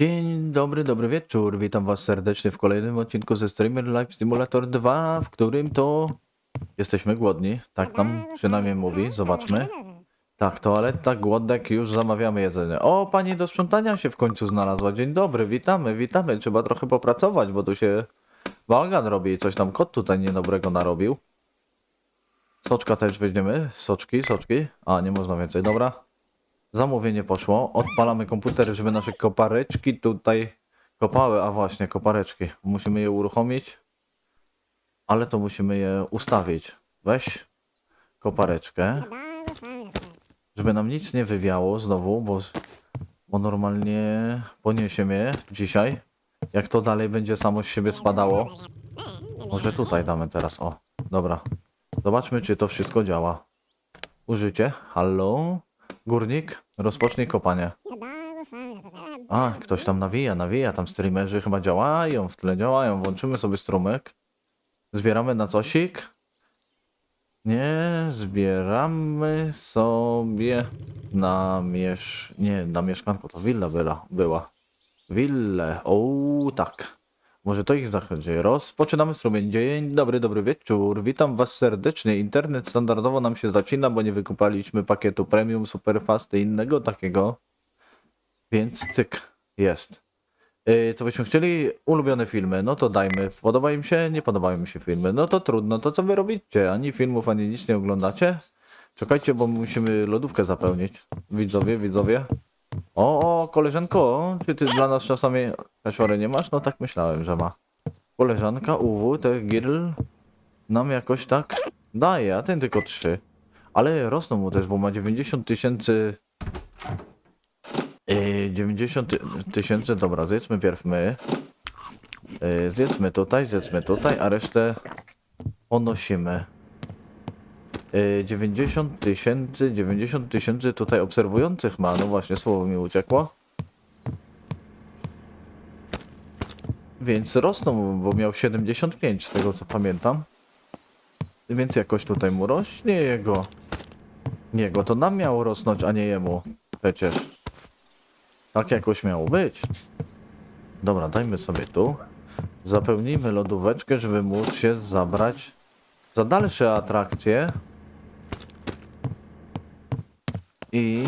Dzień dobry, dobry wieczór. Witam Was serdecznie w kolejnym odcinku ze Streamer Live Simulator 2, w którym to jesteśmy głodni. Tak nam przynajmniej mówi. Zobaczmy. Tak, toaleta, głodek, już zamawiamy jedzenie. O, pani do sprzątania się w końcu znalazła. Dzień dobry, witamy, witamy. Trzeba trochę popracować, bo tu się bałagan robi i coś tam kot tutaj niedobrego narobił. Soczka też weźmiemy. Soczki, soczki. A, nie można więcej, dobra. Zamówienie poszło. Odpalamy komputer, żeby nasze kopareczki tutaj kopały. A właśnie, kopareczki. Musimy je uruchomić. Ale to musimy je ustawić. Weź kopareczkę. Żeby nam nic nie wywiało znowu, bo, bo normalnie poniesie mnie dzisiaj. Jak to dalej będzie samo z siebie spadało. Może tutaj damy teraz. O, dobra. Zobaczmy, czy to wszystko działa. Użycie. Halo? Górnik, rozpocznij kopanie. A, ktoś tam nawija, nawija, tam streamerzy chyba działają, w tle działają. Włączymy sobie strumyk. Zbieramy na cosik. Nie, zbieramy sobie na miesz... Nie, na mieszkanku, to willa była. była. Willę, o tak. Może to ich zachodzi. Rozpoczynamy strumień. Dzień dobry, dobry wieczór. Witam Was serdecznie. Internet standardowo nam się zacina, bo nie wykupaliśmy pakietu premium, superfast i innego takiego. Więc cyk, jest. Yy, co byśmy chcieli? Ulubione filmy. No to dajmy. Podoba im się? Nie podobają mi się filmy. No to trudno. To co wy robicie? Ani filmów, ani nic nie oglądacie? Czekajcie, bo musimy lodówkę zapełnić. Widzowie, widzowie. O, o, koleżanko, czy ty dla nas czasami kasiory nie masz? No tak myślałem, że ma. Koleżanka UW, te girl nam jakoś tak daje, a ten tylko trzy. Ale rosną mu też, bo ma 90 tysięcy... Yy, 90 ty- tysięcy, dobra, zjedzmy pierw my. Yy, zjedzmy tutaj, zjedzmy tutaj, a resztę ponosimy. Yy, 90 tysięcy, 90 tysięcy tutaj obserwujących ma, no właśnie, słowo mi uciekło. Więc rosną, bo miał 75 z tego co pamiętam. Więc jakoś tutaj mu rośnie jego. Jego to nam miało rosnąć, a nie jemu. Przecież. Tak jakoś miało być. Dobra, dajmy sobie tu. Zapełnijmy lodóweczkę, żeby móc się zabrać za dalsze atrakcje. I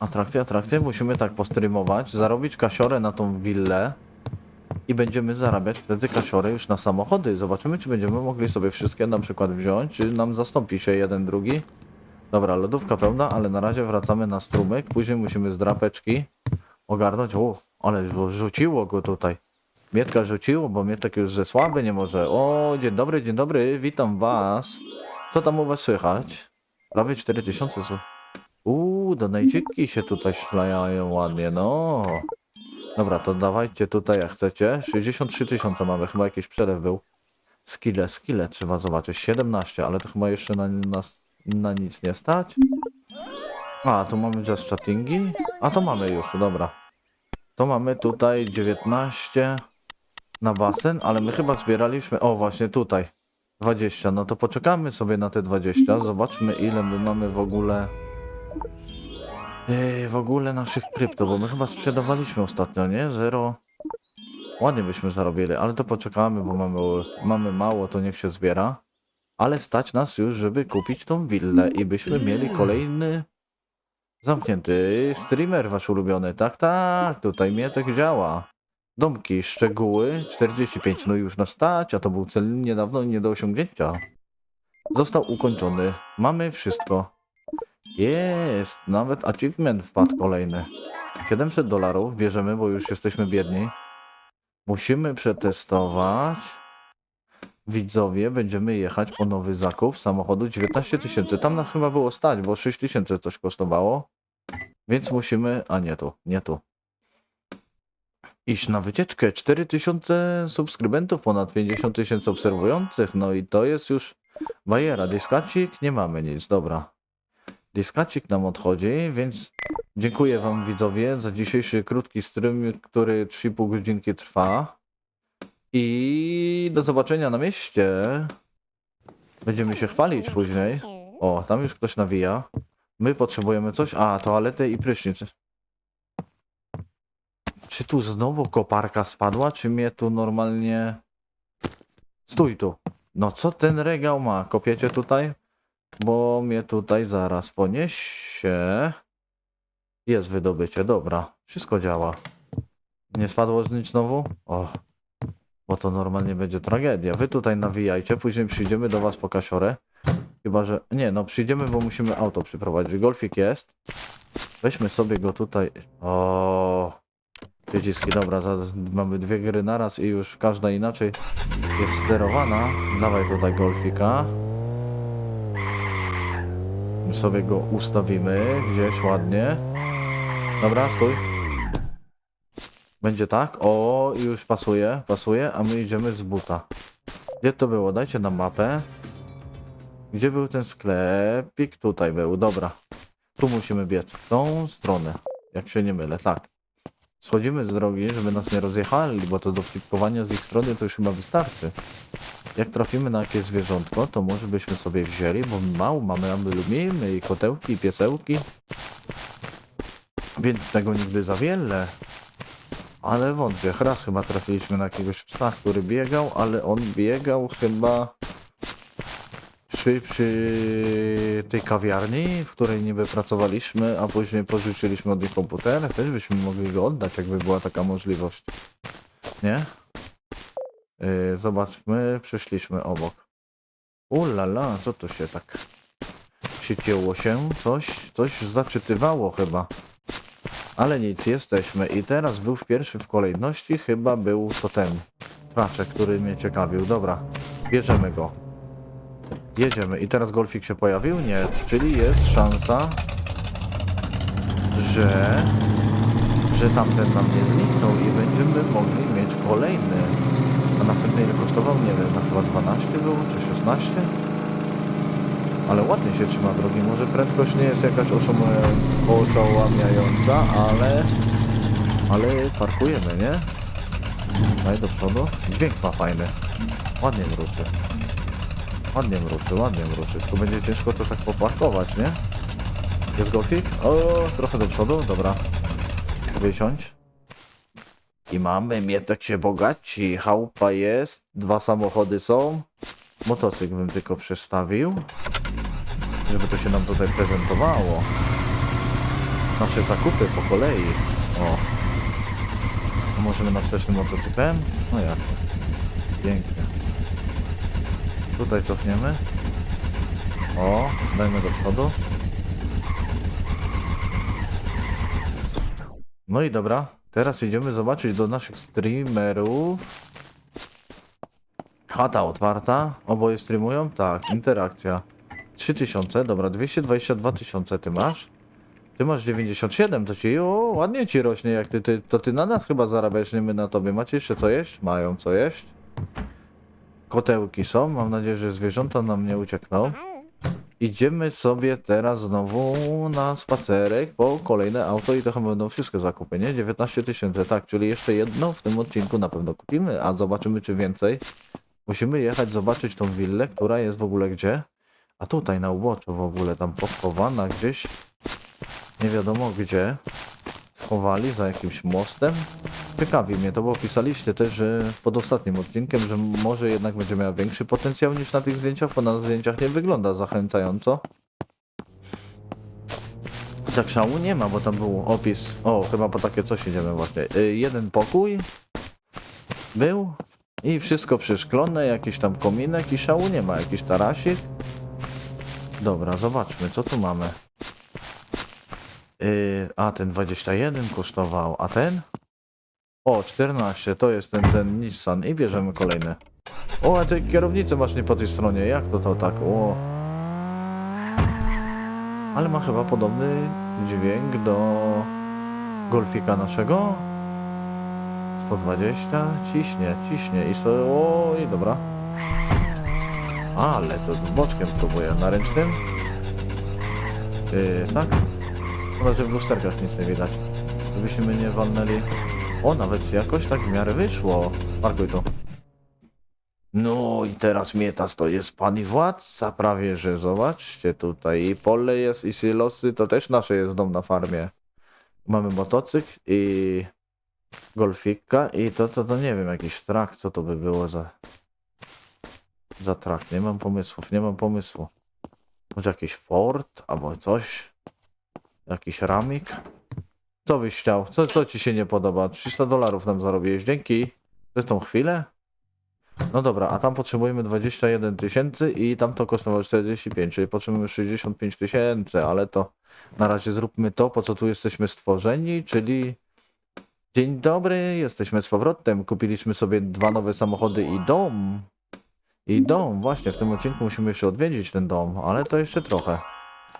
atrakcje, atrakcje. Musimy tak postrymować, zarobić kasiorę na tą willę. I będziemy zarabiać wtedy kasiorę już na samochody. Zobaczymy, czy będziemy mogli sobie wszystkie na przykład wziąć, czy nam zastąpi się jeden, drugi. Dobra, lodówka pełna, ale na razie wracamy na strumyk. Później musimy z drapeczki ogarnąć. O, ale rzu- rzuciło go tutaj. Mietka rzuciło, bo Mietek już ze słaby nie może. O, dzień dobry, dzień dobry, witam was. Co tam u was słychać? Prawie 4000 zł. Uuu, donajciki się tutaj szlajają ładnie, no. Dobra, to dawajcie tutaj jak chcecie. 63 tysiące mamy, chyba jakiś przelew był. Skille, skille trzeba zobaczyć. 17, ale to chyba jeszcze na, na, na nic nie stać. A, tu mamy just chattingi. A to mamy już, dobra. To mamy tutaj 19 na basen, ale my chyba zbieraliśmy. O, właśnie tutaj. 20. No to poczekamy sobie na te 20. Zobaczmy ile my mamy w ogóle. Ej, w ogóle naszych krypto, bo my chyba sprzedawaliśmy ostatnio, nie? Zero. Ładnie byśmy zarobili, ale to poczekamy, bo mamy, mamy mało, to niech się zbiera. Ale stać nas już, żeby kupić tą willę i byśmy mieli kolejny zamknięty streamer wasz ulubiony. Tak, tak, tutaj mnie tak działa. Domki, szczegóły, 45, no już na stać, a to był cel niedawno nie do osiągnięcia. Został ukończony. Mamy wszystko. Jest, nawet achievement wpadł kolejny. 700 dolarów bierzemy, bo już jesteśmy biedni. Musimy przetestować. Widzowie, będziemy jechać po nowy zakup samochodu 19 tysięcy. Tam nas chyba było stać, bo 6 tysięcy coś kosztowało. Więc musimy, a nie tu, nie tu. Iść na wycieczkę. 4 tysiące subskrybentów, ponad 50 tysięcy obserwujących. No i to jest już bajera. Dyskacik, nie mamy nic, dobra. Dyskacik nam odchodzi, więc dziękuję wam widzowie za dzisiejszy krótki stream, który 3,5 godzinki trwa. I do zobaczenia na mieście. Będziemy się chwalić później. O, tam już ktoś nawija. My potrzebujemy coś. A, toaletę i prysznic. Czy tu znowu koparka spadła, czy mnie tu normalnie... Stój tu. No co ten regał ma? Kopiecie tutaj? Bo mnie tutaj zaraz poniesie. Jest wydobycie, dobra. Wszystko działa. Nie spadło nic znowu? O. Bo to normalnie będzie tragedia. Wy tutaj nawijajcie, później przyjdziemy do was po kasiorę. Chyba, że... Nie, no przyjdziemy, bo musimy auto przyprowadzić. Golfik jest. Weźmy sobie go tutaj. O. Przyciski, dobra, mamy dwie gry naraz i już każda inaczej jest sterowana. Dawaj tutaj golfika. My sobie go ustawimy gdzieś ładnie. Dobra, stój. Będzie tak. O, już pasuje, pasuje, a my idziemy z buta. Gdzie to było? Dajcie nam mapę. Gdzie był ten sklepik? Tutaj był, dobra. Tu musimy biec, w tą stronę. Jak się nie mylę, tak. Schodzimy z drogi, żeby nas nie rozjechali, bo to do flipkowania z ich strony to już chyba wystarczy. Jak trafimy na jakieś zwierzątko, to może byśmy sobie wzięli, bo mało mamy, a my lubimy i kotełki, i piesełki. Więc tego nigdy za wiele. Ale wątpię, raz chyba trafiliśmy na jakiegoś psa, który biegał, ale on biegał chyba przy, przy tej kawiarni, w której niby pracowaliśmy, a później pożyczyliśmy od nich komputer. Też byśmy mogli go oddać, jakby była taka możliwość. Nie? Yy, zobaczmy, przeszliśmy obok. Ulala, co to się tak przycięło się? Coś, coś zaczytywało chyba. Ale nic, jesteśmy. I teraz był w pierwszym w kolejności, chyba był to ten traczek, który mnie ciekawił. Dobra, bierzemy go. Jedziemy. I teraz golfik się pojawił? Nie. Czyli jest szansa, że, że tamten nam nie zniknął i będziemy mogli mieć kolejny. A następny ile kosztował? Nie wiem, na chyba 12 było, czy 16? Ale ładnie się trzyma drogi. Może prędkość nie jest jakaś oszałamiająca, ale... Ale parkujemy, nie? Daj do przodu. Dźwięk ma fajny. Ładnie mruczy. Ładnie mruczy, ładnie mruczy. Tu będzie ciężko to tak poparkować, nie? Jest golfik? O, trochę do przodu, dobra. Wysiądź. I mamy, Mietek się bogaci, chałupa jest, dwa samochody są. Motocykl bym tylko przestawił, żeby to się nam tutaj prezentowało. Nasze zakupy po kolei. O. Możemy na wstecznym motocyklem? No jak? Pięknie. Tutaj cofniemy. O, dajmy do przodu. No i dobra, teraz idziemy zobaczyć do naszych streamerów. Chata otwarta, oboje streamują? Tak, interakcja. 3000, dobra, 222 tysiące ty masz. Ty masz 97, to ci, o, ładnie ci rośnie, jak ty, ty, to ty na nas chyba zarabiasz, nie my na tobie. Macie jeszcze co jeść? Mają co jeść. Kotełki są, mam nadzieję, że zwierząta nam nie uciekną. Idziemy sobie teraz znowu na spacerek po kolejne auto i to chyba będą wszystkie zakupy, nie? 19 tysięcy, tak, czyli jeszcze jedno w tym odcinku na pewno kupimy, a zobaczymy czy więcej. Musimy jechać zobaczyć tą willę, która jest w ogóle gdzie? A tutaj na uboczu w ogóle, tam pochowana gdzieś, nie wiadomo gdzie, schowali za jakimś mostem. Ciekawi mnie to, bo pisaliście też, że pod ostatnim odcinkiem, że może jednak będzie miała większy potencjał niż na tych zdjęciach, bo na zdjęciach nie wygląda zachęcająco. Tak szału nie ma, bo tam był opis. O, chyba po takie coś idziemy właśnie. Y, jeden pokój był i wszystko przyszklone, jakiś tam kominek i szału nie ma, jakiś tarasik. Dobra, zobaczmy, co tu mamy. Yy, a ten 21 kosztował, a ten? O, 14, to jest ten, ten Nissan i bierzemy kolejny. O, a ty kierownicę masz nie po tej stronie, jak to to tak? O. Ale ma chyba podobny dźwięk do Golfika naszego. 120, ciśnie, ciśnie i so, o, i dobra. Ale to z boczkiem próbuję, na ręcznym? Yy, tak? Chyba, że w lusterkach nic nie widać. Żebyśmy nie walnęli. O, nawet jakoś tak w miarę wyszło. Parkuj to. No i teraz Mietas to jest pan i władca prawie, że zobaczcie tutaj i pole jest i silosy, to też nasze jest dom na farmie. Mamy motocykl i golfika i to, to, to nie wiem, jakiś trak, co to by było za... Za trak, nie mam pomysłów, nie mam pomysłu. Może jakiś Ford albo coś? Jakiś ramik? Co byś chciał? Co, co ci się nie podoba? 300 dolarów nam zarobiłeś, dzięki. Przez tą chwilę? No dobra, a tam potrzebujemy 21 tysięcy i tam to kosztowało 45, czyli potrzebujemy 65 tysięcy, ale to na razie zróbmy to, po co tu jesteśmy stworzeni, czyli dzień dobry, jesteśmy z powrotem, kupiliśmy sobie dwa nowe samochody i dom. I dom, właśnie, w tym odcinku musimy jeszcze odwiedzić ten dom, ale to jeszcze trochę.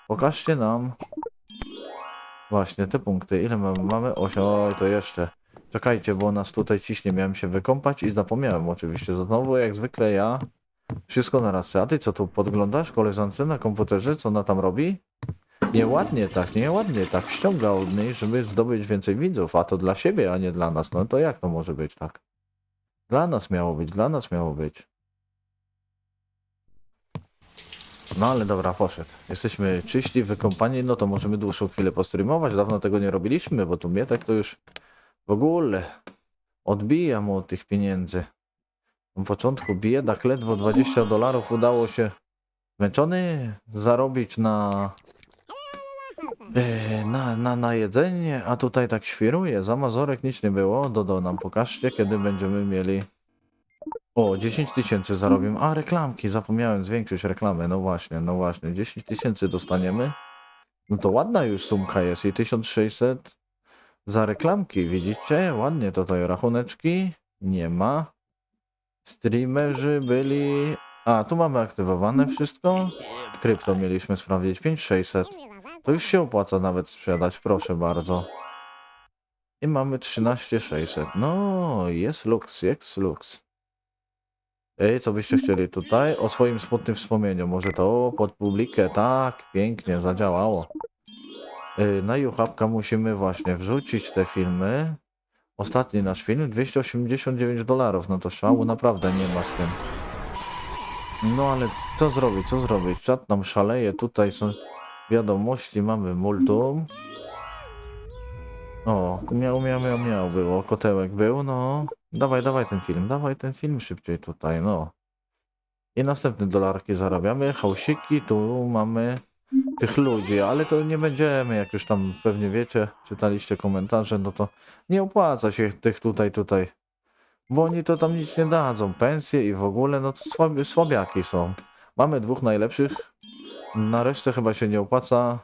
Pokażcie nam właśnie te punkty, ile mamy? Mamy 8, oj to jeszcze. Czekajcie, bo nas tutaj ciśnie, miałem się wykąpać i zapomniałem oczywiście. Znowu jak zwykle ja wszystko na raz. A ty co tu podglądasz koleżance na komputerze, co ona tam robi? Nieładnie tak, nieładnie tak. Ściąga od niej, żeby zdobyć więcej widzów, a to dla siebie, a nie dla nas. No to jak to może być tak? Dla nas miało być, dla nas miało być. No ale dobra, poszedł. Jesteśmy czyści, wykąpani, no to możemy dłuższą chwilę postreamować. Dawno tego nie robiliśmy, bo tu mnie tak to już w ogóle odbija mu od tych pieniędzy. Na początku biedak, ledwo 20 dolarów udało się zmęczony zarobić na, e, na, na, na jedzenie, a tutaj tak świruje. Za Mazorek nic nie było. Dodo nam pokażcie, kiedy będziemy mieli... O, 10 tysięcy zarobimy. A, reklamki, zapomniałem zwiększyć reklamę. No właśnie, no właśnie. 10 tysięcy dostaniemy. No to ładna już sumka jest i 1600 za reklamki, widzicie? Ładnie tutaj rachuneczki. Nie ma. Streamerzy byli... A, tu mamy aktywowane wszystko. Krypto mieliśmy sprawdzić. 5600. To już się opłaca nawet sprzedać, proszę bardzo. I mamy 13600. No, jest lux, jest lux. Ej, co byście chcieli tutaj? O swoim smutnym wspomnieniu. Może to pod publikę? Tak, pięknie, zadziałało. Na YouTube'ka musimy właśnie wrzucić te filmy. Ostatni nasz film 289 dolarów. No to szału naprawdę nie ma z tym. No ale co zrobić, co zrobić? Czat nam szaleje. Tutaj są wiadomości, mamy multum. O, miał, miał, miał, miał było. Kotełek był, no. Dawaj, dawaj ten film, dawaj ten film szybciej tutaj, no. I następne dolarki zarabiamy. Hausiki, tu mamy tych ludzi, ale to nie będziemy, jak już tam pewnie wiecie, czytaliście komentarze, no to nie opłaca się tych tutaj, tutaj. Bo oni to tam nic nie dadzą. Pensje i w ogóle, no to słabi, słabiaki są. Mamy dwóch najlepszych. Na resztę chyba się nie opłaca.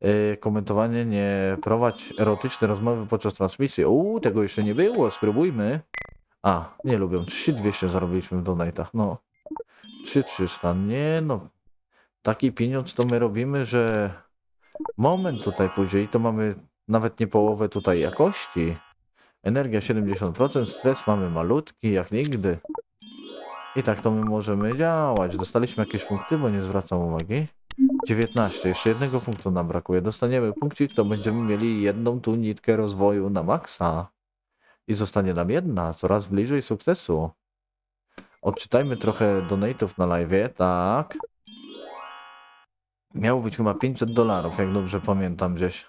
Yy, komentowanie, nie prowadź erotyczne rozmowy podczas transmisji. Uuu, tego jeszcze nie było, spróbujmy. A, nie lubią. 3200 zarobiliśmy w donatach, no. 3300, nie no. Taki pieniądz to my robimy, że moment tutaj pójdzie i to mamy nawet nie połowę tutaj jakości. Energia 70%, stres mamy malutki, jak nigdy. I tak to my możemy działać. Dostaliśmy jakieś punkty, bo nie zwracam uwagi. 19, jeszcze jednego punktu nam brakuje. Dostaniemy punkcik, to będziemy mieli jedną tu nitkę rozwoju na maksa. I zostanie nam jedna, coraz bliżej sukcesu. Odczytajmy trochę donate'ów na live, tak. Miało być chyba 500 dolarów, jak dobrze pamiętam gdzieś.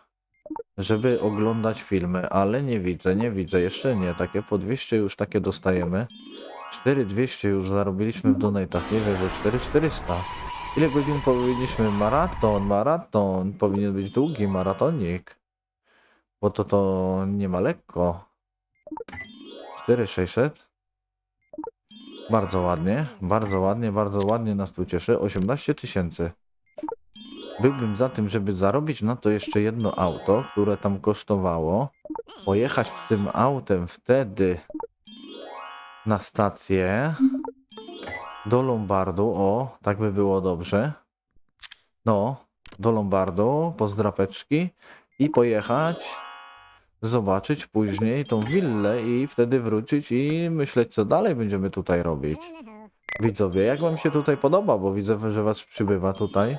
Żeby oglądać filmy, ale nie widzę, nie widzę, jeszcze nie. Takie po 200 już takie dostajemy. 4200 już zarobiliśmy w donatach, nie wierzę, 4400. Ile godzin powinniśmy? Maraton, maraton. Powinien być długi maratonik. Bo to to nie ma lekko. 4600. Bardzo ładnie, bardzo ładnie, bardzo ładnie nas tu cieszy. 18 tysięcy. Byłbym za tym, żeby zarobić na to jeszcze jedno auto, które tam kosztowało. Pojechać tym autem wtedy na stację do Lombardu. O, tak by było dobrze. No, do Lombardu, po zdrapeczki i pojechać zobaczyć później tą willę i wtedy wrócić i myśleć, co dalej będziemy tutaj robić. Widzowie, jak wam się tutaj podoba, bo widzę, że was przybywa tutaj.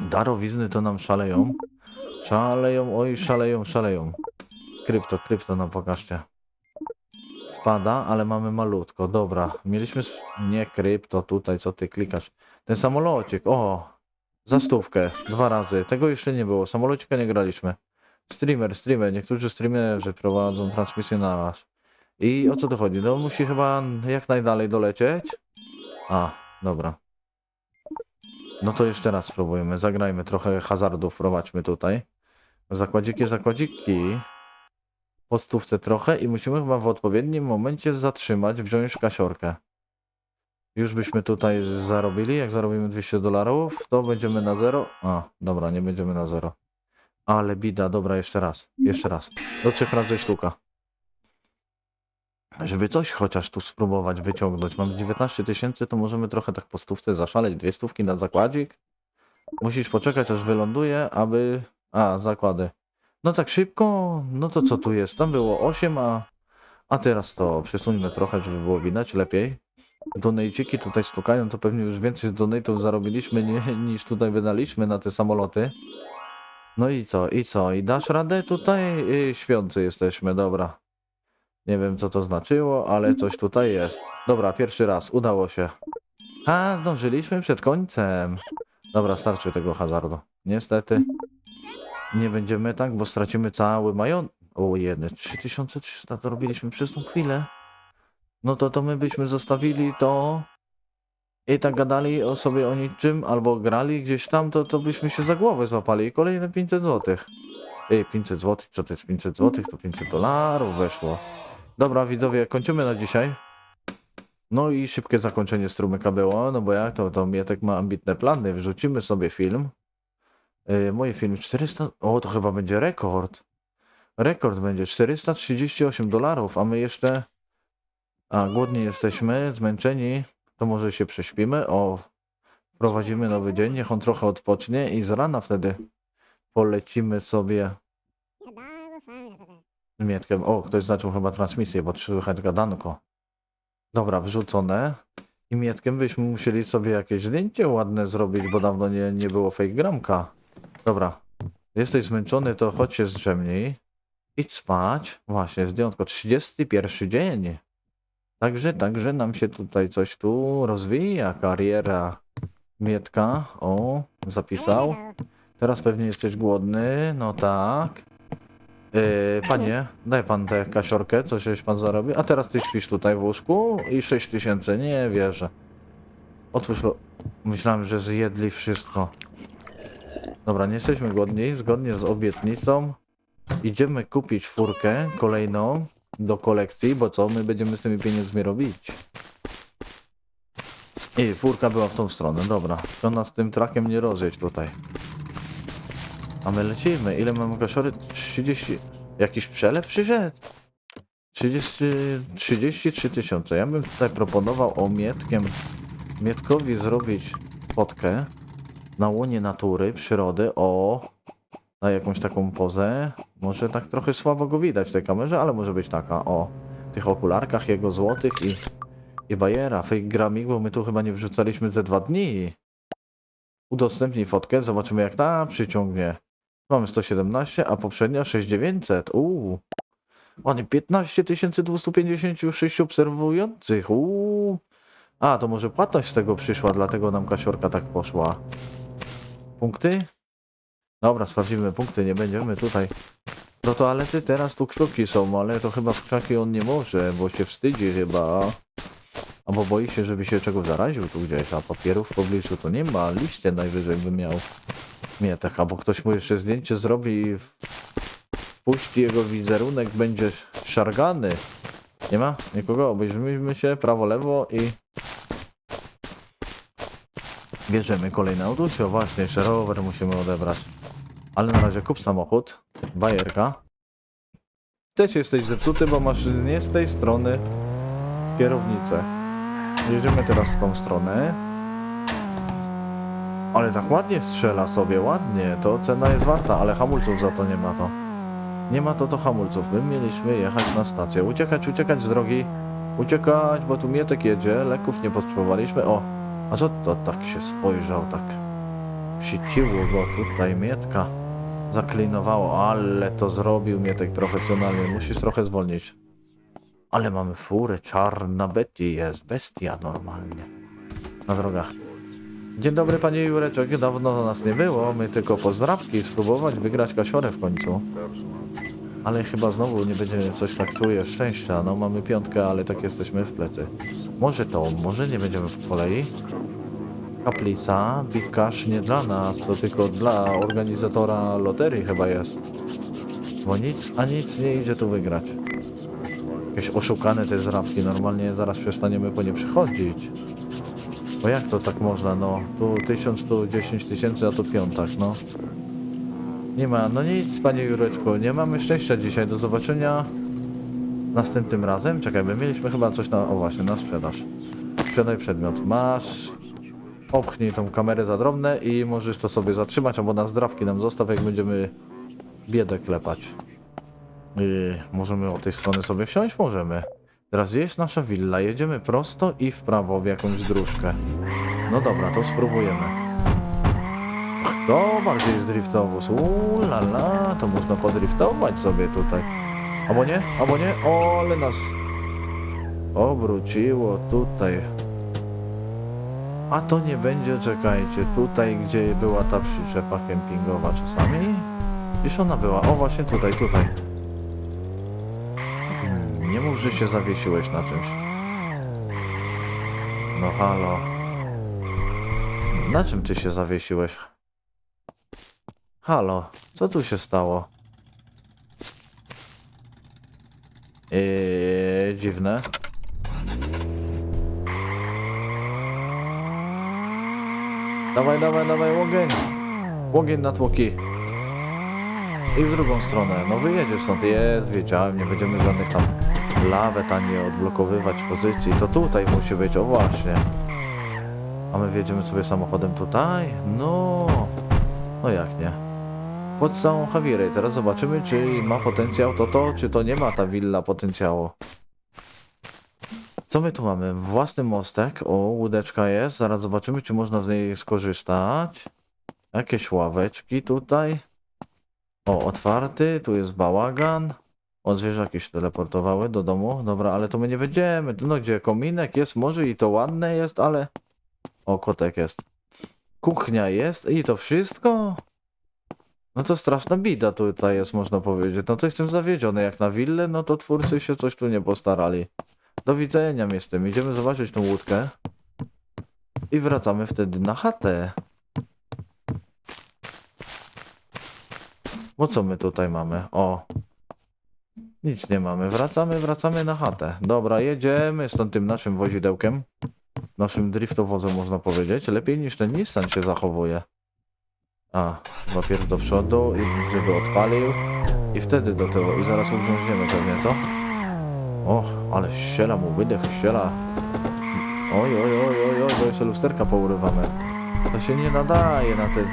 Darowizny to nam szaleją. Szaleją, oj, szaleją, szaleją. Krypto, krypto nam pokażcie. Spada, ale mamy malutko. Dobra, mieliśmy... Nie krypto, tutaj, co ty klikasz. Ten samolocik, o! Za stówkę, dwa razy. Tego jeszcze nie było. Samolocika nie graliśmy. Streamer, streamer. Niektórzy streamerzy prowadzą transmisję na raz. I o co to chodzi? No musi chyba jak najdalej dolecieć. A, dobra. No to jeszcze raz spróbujmy. Zagrajmy trochę hazardu, wprowadźmy tutaj. Zakładziki, zakładziki. Po stówce trochę i musimy chyba w odpowiednim momencie zatrzymać, wziąć kasiorkę. Już byśmy tutaj zarobili. Jak zarobimy 200 dolarów, to będziemy na zero. A, dobra, nie będziemy na zero. Ale bida, dobra, jeszcze raz. Jeszcze raz. Do trzech razy sztuka. Żeby coś chociaż tu spróbować wyciągnąć. Mam 19 tysięcy, to możemy trochę tak po stówce zaszaleć. Dwie stówki na zakładzik. Musisz poczekać, aż wyląduje, aby... A, zakłady. No tak szybko, no to co tu jest? Tam było 8, a, a teraz to przesuńmy trochę, żeby było widać lepiej. Donejciki tutaj stukają, to pewnie już więcej z donate'ów zarobiliśmy nie, niż tutaj wydaliśmy na te samoloty. No i co, i co? I dasz radę tutaj? I śpiący jesteśmy, dobra. Nie wiem co to znaczyło, ale coś tutaj jest. Dobra, pierwszy raz, udało się. A, zdążyliśmy przed końcem. Dobra, starczy tego hazardu. Niestety. Nie będziemy tak, bo stracimy cały majon... O jedne, 3300 to robiliśmy przez tą chwilę. No to to my byśmy zostawili to i tak gadali o sobie o niczym, albo grali gdzieś tam, to, to byśmy się za głowę złapali i kolejne 500 zł. Ej, 500 zł, co to jest 500 zł? To 500 dolarów weszło. Dobra, widzowie, kończymy na dzisiaj. No i szybkie zakończenie strumyka było, no bo jak to, to Mietek ma ambitne plany, wrzucimy sobie film. Yy, moje film 400, o to chyba będzie rekord. Rekord będzie 438 dolarów, a my jeszcze, a głodni jesteśmy, zmęczeni, to może się prześpimy, o, wprowadzimy nowy dzień, niech on trochę odpocznie i z rana wtedy polecimy sobie z Mietkiem. O, ktoś zaczął chyba transmisję, bo słychać gadanko. Dobra, wrzucone. I Mietkiem byśmy musieli sobie jakieś zdjęcie ładne zrobić, bo dawno nie, nie było fake gramka. Dobra. Jesteś zmęczony, to chodź się zdrzemnij. Idź spać. Właśnie, zdjątko. 31 dzień. Także, także nam się tutaj coś tu rozwija. Kariera Mietka. O, zapisał. Teraz pewnie jesteś głodny. No tak. Yy, panie, daj pan tę kasiorkę, co żeś pan zarobi. A teraz ty śpisz tutaj w łóżku i 6 tysięcy, nie wierzę. Otwórz. Myślałem, że zjedli wszystko. Dobra, nie jesteśmy głodni. Zgodnie z obietnicą idziemy kupić furkę kolejną do kolekcji, bo co my będziemy z tymi pieniędzmi robić? I furka była w tą stronę, dobra. To nas tym trakiem nie rozjeść tutaj. A my lecimy. Ile mamy kaszory? 30. Jakiś przelew przyszedł? 30, 33 tysiące. Ja bym tutaj proponował o Mietkiem, Mietkowi zrobić fotkę na łonie natury, przyrody, o, na jakąś taką pozę. Może tak trochę słabo go widać w tej kamerze, ale może być taka, o, tych okularkach jego złotych i, i bajera, fake gramik, bo my tu chyba nie wrzucaliśmy ze dwa dni. Udostępnij fotkę, zobaczymy jak ta przyciągnie. Mamy 117, a poprzednia 6900. Uuu. Ładnie 15 256 obserwujących. Uuu. A, to może płatność z tego przyszła, dlatego nam kasiorka tak poszła. Punkty? Dobra, sprawdzimy punkty, nie będziemy tutaj. Do toalety teraz tu krzuki są, ale to chyba w krzaki on nie może, bo się wstydzi chyba. Albo boi się, żeby się czegoś zaraził tu gdzieś, a papierów w pobliżu to nie ma, liście najwyżej by miał. Mietek, albo ktoś mu jeszcze zdjęcie zrobi i w- wpuści jego wizerunek, będzie szargany. Nie ma? Nikogo? Obejrzyjmy się prawo, lewo i... Bierzemy kolejne auto, właśnie, jeszcze rower musimy odebrać. Ale na razie kup samochód, bajerka. Też jesteś zepsuty, bo masz nie z tej strony kierownicę. Jedziemy teraz w tą stronę. Ale tak ładnie strzela sobie, ładnie. To cena jest warta, ale hamulców za to nie ma to. Nie ma to to hamulców. My mieliśmy jechać na stację. Uciekać, uciekać z drogi. Uciekać, bo tu Mietek jedzie. Leków nie potrzebowaliśmy. O, a co to tak się spojrzał, tak przyciło go tutaj Mietka. Zaklinowało, ale to zrobił Mietek profesjonalnie. Musisz trochę zwolnić. Ale mamy furę, czarna Betty jest, bestia normalnie. Na drogach. Dzień dobry panie Jureczek, dawno nas nie było, my tylko pozdrawki, spróbować wygrać kasiorę w końcu. Ale chyba znowu nie będzie coś tak czuję szczęścia, no mamy piątkę, ale tak jesteśmy w plecy. Może to, może nie będziemy w kolei. Kaplica, Big Cash nie dla nas, to tylko dla organizatora loterii chyba jest. Bo nic, a nic nie idzie tu wygrać. Jakieś oszukane te zrabki, normalnie zaraz przestaniemy po nie przychodzić. Bo jak to tak można, no? Tu 1000, tu 10 tysięcy, a tu piątak, no. Nie ma, no nic, panie Jureczku, nie mamy szczęścia dzisiaj. Do zobaczenia następnym razem. Czekaj, my mieliśmy chyba coś na, o właśnie, na sprzedaż. Sprzedaj przedmiot. Masz, popchnij tą kamerę za drobne i możesz to sobie zatrzymać, albo na zdrawki nam zostaw, jak będziemy biedę klepać. Yy, możemy od tej strony sobie wsiąść? Możemy. Teraz jest nasza willa, jedziemy prosto i w prawo w jakąś dróżkę. No dobra, to spróbujemy. To bardziej jest driftowóz. Uuu, la la, to można podriftować sobie tutaj. Albo nie? Albo nie? O, ale nas obróciło tutaj. A to nie będzie, czekajcie, tutaj gdzie była ta przyczepa kempingowa czasami? Gdzieś ona była? O, właśnie tutaj, tutaj. Nie mów, że się zawiesiłeś na czymś. No halo. Na czym ty się zawiesiłeś? Halo, co tu się stało? Eee, dziwne. Dawaj, dawaj, dawaj, łogień. Łogień na tłoki. I w drugą stronę. No wyjedziesz stąd. Jest, wiedziałem, nie będziemy żadnych tam lawet ani odblokowywać pozycji. To tutaj musi być, o właśnie. A my wjedziemy sobie samochodem tutaj? No. No jak nie? Pod całą Hawirę. Teraz zobaczymy, czy ma potencjał to to, czy to nie ma ta willa potencjału. Co my tu mamy? Własny mostek. O, łódeczka jest. Zaraz zobaczymy, czy można z niej skorzystać. Jakieś ławeczki tutaj. O, otwarty. Tu jest bałagan. O, zwierzaki się teleportowały do domu. Dobra, ale to my nie będziemy. No gdzie? Kominek jest może i to ładne jest, ale... O, kotek jest. Kuchnia jest i to wszystko? No to straszna bida tutaj jest, można powiedzieć. No to jestem zawiedziony. Jak na willę, no to twórcy się coś tu nie postarali. Do widzenia jestem. Idziemy zobaczyć tą łódkę. I wracamy wtedy na chatę. Bo co my tutaj mamy? O. Nic nie mamy. Wracamy, wracamy na chatę. Dobra, jedziemy stąd tym naszym wozidełkiem. Naszym driftowozem można powiedzieć. Lepiej niż ten Nissan się zachowuje. A, najpierw do przodu żeby odpalił. I wtedy do tyłu. I zaraz ugrząźniemy pewnie, co? O, ale ściela mu, wydech ściela. Oj, oj, oj, oj, oj, bo jeszcze lusterka pourywamy. To się nie nadaje na ten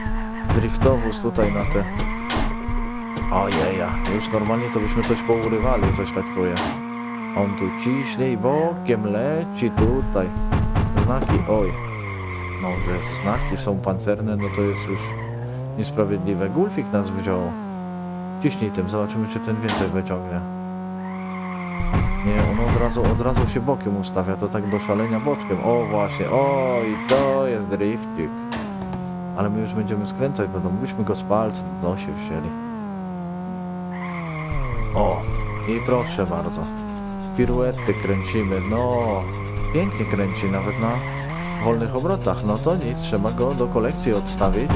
driftowóz tutaj, na te... Ojeja, już normalnie to byśmy coś pourywali, coś tak czuję. On tu ciśnie i bokiem leci tutaj. Znaki, oj. No, że znaki są pancerne, no to jest już niesprawiedliwe. Gulfik nas wziął. Ciśnij tym, zobaczymy czy ten więcej wyciągnie. Nie, on od razu, od razu się bokiem ustawia, to tak do szalenia boczkiem. O właśnie, o i to jest driftik. Ale my już będziemy skręcać, będą byśmy go z palcem w nosie wzięli. O, i proszę bardzo. Piruety kręcimy, no. Pięknie kręci, nawet na wolnych obrotach. No to nic, trzeba go do kolekcji odstawić.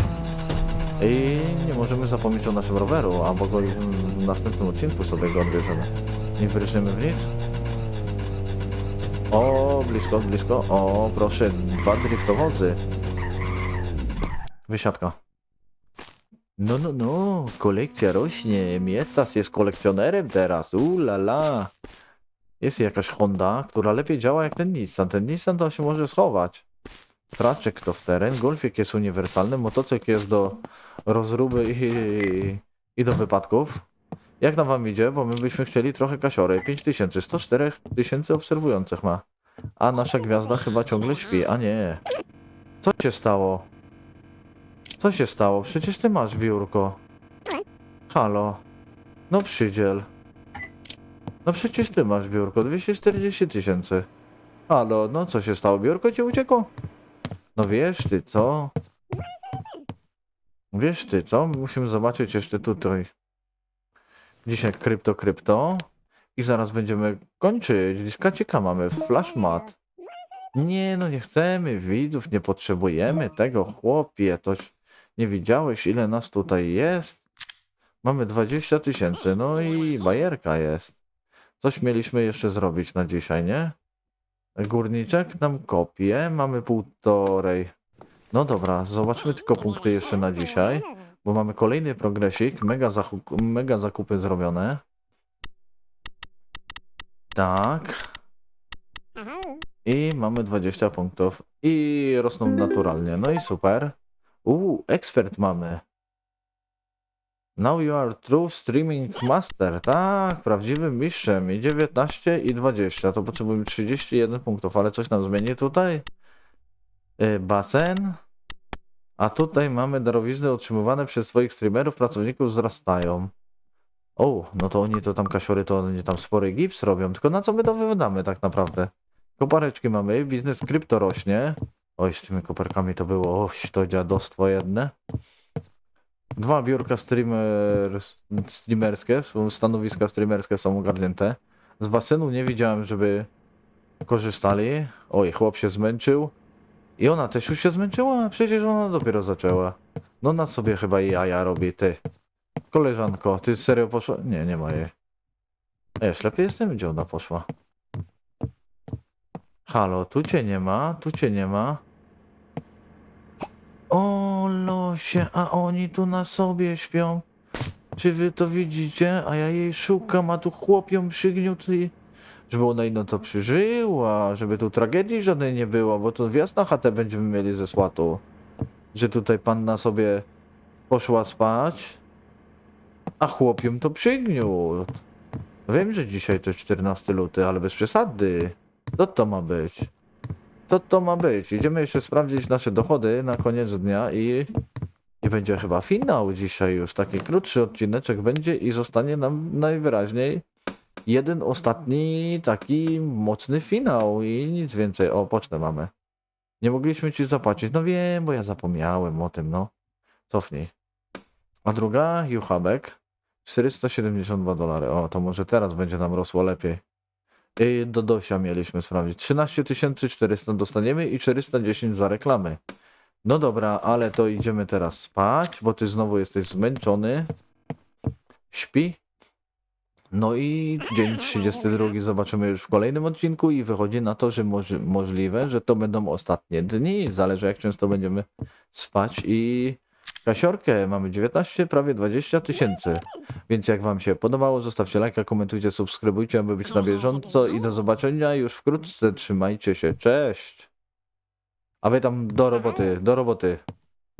I nie możemy zapomnieć o naszym roweru, albo go w następnym odcinku sobie go odbierzemy. Nie wyryszymy w nic? O, blisko, blisko. O, proszę, dwa driftowozy. Wysiadka. No, no, no, kolekcja rośnie. Mietas jest kolekcjonerem teraz. U la la. Jest jakaś Honda, która lepiej działa jak ten Nissan. Ten Nissan to się może schować. Traczek to w teren, golfik jest uniwersalny, motocykl jest do rozruby i, i do wypadków. Jak nam wam idzie? Bo my byśmy chcieli trochę kasiory. 5000, 104 tysięcy obserwujących ma. A nasza gwiazda chyba ciągle śpi, a nie. Co się stało? Co się stało? Przecież ty masz biurko. Halo. No przydziel. No przecież ty masz biurko. 240 tysięcy. Halo, no co się stało? Biurko ci uciekło? No wiesz ty co? Wiesz ty co? Musimy zobaczyć jeszcze tutaj. Dzisiaj krypto, krypto. I zaraz będziemy kończyć. Dyskacika mamy, flashmat. Nie no, nie chcemy widzów, nie potrzebujemy tego, chłopie. Toś nie widziałeś ile nas tutaj jest? Mamy 20 tysięcy, no i bajerka jest. Coś mieliśmy jeszcze zrobić na dzisiaj, nie? Górniczek nam kopie, mamy półtorej. No dobra, zobaczmy tylko punkty jeszcze na dzisiaj, bo mamy kolejny progresik, mega, mega zakupy zrobione. Tak. I mamy 20 punktów. I rosną naturalnie. No i super. Uuu, ekspert mamy. Now you are true streaming master. Tak, prawdziwym mistrzem. I 19 i 20. To potrzebujemy 31 punktów, ale coś nam zmieni tutaj. Y, basen. A tutaj mamy darowizny otrzymywane przez swoich streamerów, pracowników wzrastają. O, no to oni to tam kasiory, to oni tam spory gips robią. Tylko na co my to wydamy tak naprawdę? Kopareczki mamy, biznes krypto rośnie. Oj, z tymi koperkami to było, oś, to dziadostwo jedne. Dwa biurka streamer, streamerskie, stanowiska streamerskie są ogarnięte. Z basenu nie widziałem, żeby korzystali. Oj, chłop się zmęczył. I ona też już się zmęczyła, przecież ona dopiero zaczęła. No na sobie chyba i jaja robi, ty. Koleżanko, ty serio poszła? Nie, nie ma jej. Ja ślepy jestem, gdzie ona poszła? Halo, tu cię nie ma, tu cię nie ma. O losie, a oni tu na sobie śpią. Czy wy to widzicie? A ja jej szukam, a tu chłop ją i... Żeby ona inno to przeżyła, żeby tu tragedii żadnej nie było, bo to wjazd na chatę będziemy mieli ze słatu. Że tutaj panna sobie poszła spać, a chłop ją to przygniótł. Wiem, że dzisiaj to jest 14 luty, ale bez przesady. Co to ma być? Co to ma być? Idziemy jeszcze sprawdzić nasze dochody na koniec dnia i, i będzie chyba finał dzisiaj już. Taki krótszy odcineczek będzie i zostanie nam najwyraźniej jeden ostatni taki mocny finał i nic więcej. O, pocztę mamy. Nie mogliśmy ci zapłacić. No wiem, bo ja zapomniałem o tym, no. Cofnij. A druga, Juchabek. 472 dolary. O, to może teraz będzie nam rosło lepiej. I do Dosia mieliśmy sprawdzić. 13 400 dostaniemy i 410 za reklamy. No dobra, ale to idziemy teraz spać, bo ty znowu jesteś zmęczony. Śpi. No i dzień 32 zobaczymy już w kolejnym odcinku i wychodzi na to, że może, możliwe, że to będą ostatnie dni. Zależy jak często będziemy spać i kasiorkę mamy 19, prawie 20 tysięcy. Więc jak wam się podobało, zostawcie lajka, komentujcie, subskrybujcie, aby być na bieżąco i do zobaczenia już wkrótce. Trzymajcie się, cześć! A wy tam do roboty, do roboty.